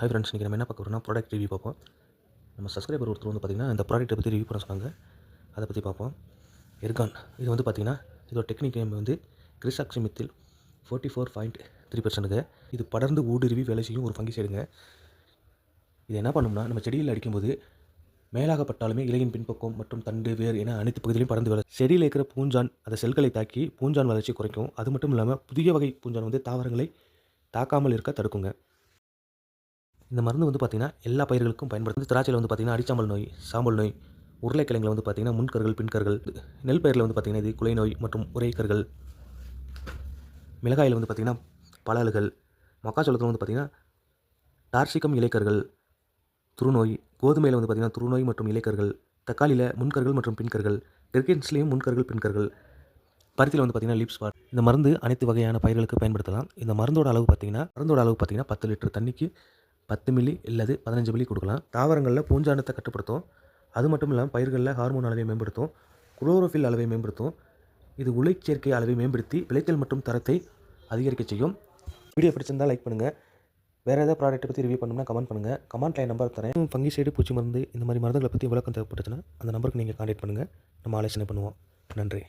Hi friends இன்றைக்கி நம்ம என்ன பார்க்க போகிறோம்னா ப்ராடக்ட் ரிவ்யூ பார்ப்போம். நம்ம சப்ஸ்கிரைபர் ஒருத்தர் வந்து பார்த்திங்கன்னா இந்த ப்ராடக்ட்டை பற்றி ரிவ்யூ பண்ண சொன்னாங்க. அதை பற்றி பார்ப்போம். எர்கான் இது வந்து பார்த்திங்கன்னா இதோட டெக்னிக் நேம் வந்து கிறிஸ்ஆக்சிமித்தில் ஃபோர்ட்டி ஃபோர் பாயிண்ட் த்ரீ பர்சன்ட்டுங்க இது படர்ந்து ஊடுருவி வேலை செய்யும் ஒரு ஃபங்கிசைடுங்க இது என்ன பண்ணும்னா நம்ம செடியில் அடிக்கும்போது மேலாகப்பட்டாலுமே இலையின் பின்பக்கம் மற்றும் தண்டு வேர் என அனைத்து பகுதியிலும் பறந்து வளரும் செடியில் இருக்கிற பூஞ்சான் அந்த செல்களை தாக்கி பூஞ்சான் வளர்ச்சி குறைக்கும். அது மட்டும் இல்லாமல் புதிய வகை பூஞ்சான் வந்து தாவரங்களை தாக்காமல் இருக்க தடுக்குங்க. இந்த மருந்து வந்து பார்த்திங்கன்னா எல்லா பயிர்களுக்கும் பயன்படுத்தும் திராட்சையில் வந்து பார்த்திங்கன்னா அடிச்சாம்பல் நோய் சாம்பல் நோய் உருளைக்கிழங்கில் வந்து பார்த்திங்கன்னா முன்கர்கள் பின்கர்கள் நெல் பயிரில் வந்து பார்த்திங்கன்னா இது குலை நோய் மற்றும் உரைக்கர்கள். மிளகாயில் வந்து பார்த்திங்கன்னா பலல்கள் மக்காச்சோளத்தில் வந்து பார்த்திங்கன்னா டார்சிகம் இலைக்கர்கள் துருநோய் கோதுமையில் வந்து பார்த்திங்கன்னா துருநோய் மற்றும் இலைக்கர்கள் தக்காளியில் முன்கர்கள் மற்றும் பின்கர்கள் கிரிக்கெட்ஸ்லேயும் முன்கர்கள் பின்கர்கள் பருத்தியில் வந்து பார்த்திங்கன்னா லிப்ஸ் பார் இந்த மருந்து அனைத்து வகையான பயிர்களுக்கு பயன்படுத்தலாம். இந்த மருந்தோட அளவு பார்த்திங்கன்னா மருந்தோட அளவு பார்த்திங்கன்னா பத்து லிட்டர் தண்ணிக்கு பத்து மில்லி இல்லது பதினஞ்சு மில்லி கொடுக்கலாம். தாவரங்களில் பூஞ்சானத்தை கட்டுப்படுத்தும். அது மட்டும் இல்லாமல் பயிர்களில் ஹார்மோன் அளவை மேம்படுத்தும். குளோரோஃபில் அளவை மேம்படுத்தும். இது உலைச்சேர்க்கை அளவை மேம்படுத்தி விளைச்சல் மற்றும் தரத்தை அதிகரிக்க செய்யும். வீடியோ பிடிச்சிருந்தால் லைக் பண்ணுங்கள் வேறு ஏதாவது ப்ராடக்ட்டை பற்றி ரிவ்யூ பண்ணணும்னா கமெண்ட் பண்ணுங்கள் கமெண்ட் லைன் நம்பர் தரேன். ஃபங்கிசைடு பூச்சி மருந்து இந்த மாதிரி மருந்துகளை பற்றி விளக்கம் தேவைப்பட்டுச்சுன்னா அந்த நம்பருக்கு நீங்கள் கான்டாக்ட் பண்ணுங்கள் நம்ம ஆலோசனை பண்ணுவோம். நன்றி.